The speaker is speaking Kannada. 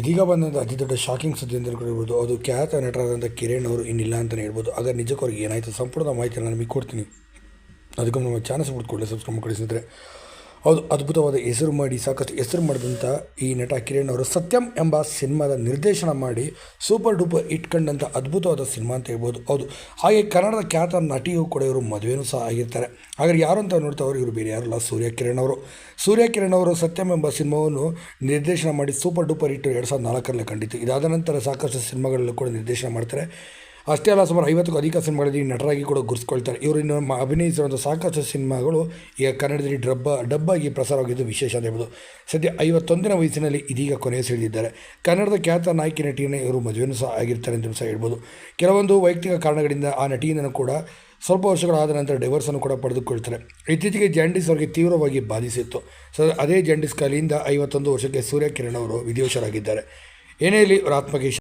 ಇದೀಗ ಬಂದಂಥ ಅತಿ ದೊಡ್ಡ ಶಾಕಿಂಗ್ ಸುದ್ದಿ ಅಂತ ಹೇಳ್ಬೋದು ಅದು ಖ್ಯಾತ ನಟರಾದಂಥ ಕಿರಣ್ ಅವರು ಇನ್ನಿಲ್ಲ ಅಂತಲೇ ಹೇಳ್ಬೋದು. ಆಗ ನಿಜಕ್ಕೂ ಅವ್ರಿಗೆ ಏನಾಯಿತು ಸಂಪೂರ್ಣ ಮಾಹಿತಿ ನಾನು ನಿಮಗೆ ಕೊಡ್ತೀನಿ. ಅದಕ್ಕೆ ನಮ್ಮ ಚಾನಲ್ ಬಿಟ್ಟು ಸಬ್ಸ್ಕ್ರೈಬ್ ಮಾಡಿ ಹೌದು, ಅದ್ಭುತವಾದ ಹೆಸರು ಮಾಡಿ, ಸಾಕಷ್ಟು ಹೆಸರು ಮಾಡಿದಂಥ ಈ ನಟ ಕಿರಣ್ ಅವರು ಸತ್ಯಂ ಎಂಬ ಸಿನಿಮಾದ ನಿರ್ದೇಶನ ಮಾಡಿ ಸೂಪರ್ ಡೂಪರ್ ಇಟ್ಕೊಂಡಂಥ ಅದ್ಭುತವಾದ ಸಿನಿಮಾ ಅಂತ ಹೇಳ್ಬೋದು. ಹೌದು, ಹಾಗೆ ಕನ್ನಡದ ಖ್ಯಾತ ನಟಿಯೂ ಕೂಡ ಇವರು ಮದುವೆನೂ ಸಹ ಆಗಿರ್ತಾರೆ. ಹಾಗಾದ್ರೆ ಯಾರು ಅಂತ ನೋಡ್ತಾವ್ರು ಇವರು ಬೇರೆ ಯಾರಲ್ಲ, ಸೂರ್ಯ ಕಿರಣ್ ಅವರು. ಸೂರ್ಯ ಕಿರಣ್ ಅವರು ಸತ್ಯಂ ಎಂಬ ಸಿನಿಮಾವನ್ನು ನಿರ್ದೇಶನ ಮಾಡಿ ಸೂಪರ್ ಡೂಪರ್ ಇಟ್ಟು ಎರಡು ಸಾವಿರದ ನಾಲ್ಕರಲ್ಲಿ ಕಂಡಿತು ಇದಾದ ನಂತರ ಸಾಕಷ್ಟು ಸಿನಿಮಾಗಳಲ್ಲೂ ಕೂಡ ನಿರ್ದೇಶನ ಮಾಡ್ತಾರೆ. ಅಷ್ಟೇ ಅಲ್ಲ, ಸುಮಾರು ಐವತ್ತಕ್ಕೂ ಅಧಿಕ ಸಿನಿಮಾಗಳಲ್ಲಿ ನಟರಾಗಿ ಕೂಡ ಗುರುಸ್ಕೊಳ್ತಾರೆ ಇವರು ಇನ್ನು ಅಭಿನಯಿಸಿರುವಂಥ ಸಾಕಷ್ಟು ಸಿನಿಮಾಗಳು ಈಗ ಕನ್ನಡದಲ್ಲಿ ಡಬ್ಬ ಡಬ್ಬಾಗಿ ಪ್ರಸಾರವಾಗಿದ್ದು ವಿಶೇಷ ಅಂತ ಹೇಳ್ಬೋದು. ಸದ್ಯ ಐವತ್ತೊಂದನೇ ವಯಸ್ಸಿನಲ್ಲಿ ಇದೀಗ ಕೊನೆಯ ಸೆಳೆದಿದ್ದಾರೆ. ಕನ್ನಡದ ಖ್ಯಾತ ನಾಯಕಿ ನಟಿಯನ್ನು ಇವರು ಮದುವೆನೂ ಸಹ ಆಗಿರ್ತಾರೆ ಅಂತ ಸಹ ಹೇಳ್ಬೋದು. ಕೆಲವೊಂದು ವೈಯಕ್ತಿಕ ಕಾರಣಗಳಿಂದ ಆ ನಟಿಯನ್ನು ಕೂಡ ಸ್ವಲ್ಪ ವರ್ಷಗಳಾದ ನಂತರ ಡೈವರ್ಸನ್ನು ಕೂಡ ಪಡೆದುಕೊಳ್ತಾರೆ. ಇತ್ತೀಚೆಗೆ ಜಾಂಡಿಸ್ ಅವರಿಗೆ ತೀವ್ರವಾಗಿ ಬಾಧಿಸಿತ್ತು. ಸೊ ಅದೇ ಜಾಂಡಿಸ್ ಕಾಲಿಯಿಂದ ಐವತ್ತೊಂದು ವರ್ಷಕ್ಕೆ ಸೂರ್ಯಕಿರಣ್ ಅವರು ವಿಧಿವಶರಾಗಿದ್ದಾರೆ ಏನೇ ಇಲ್ಲಿ ಆತ್ಮಕ್ಕೆ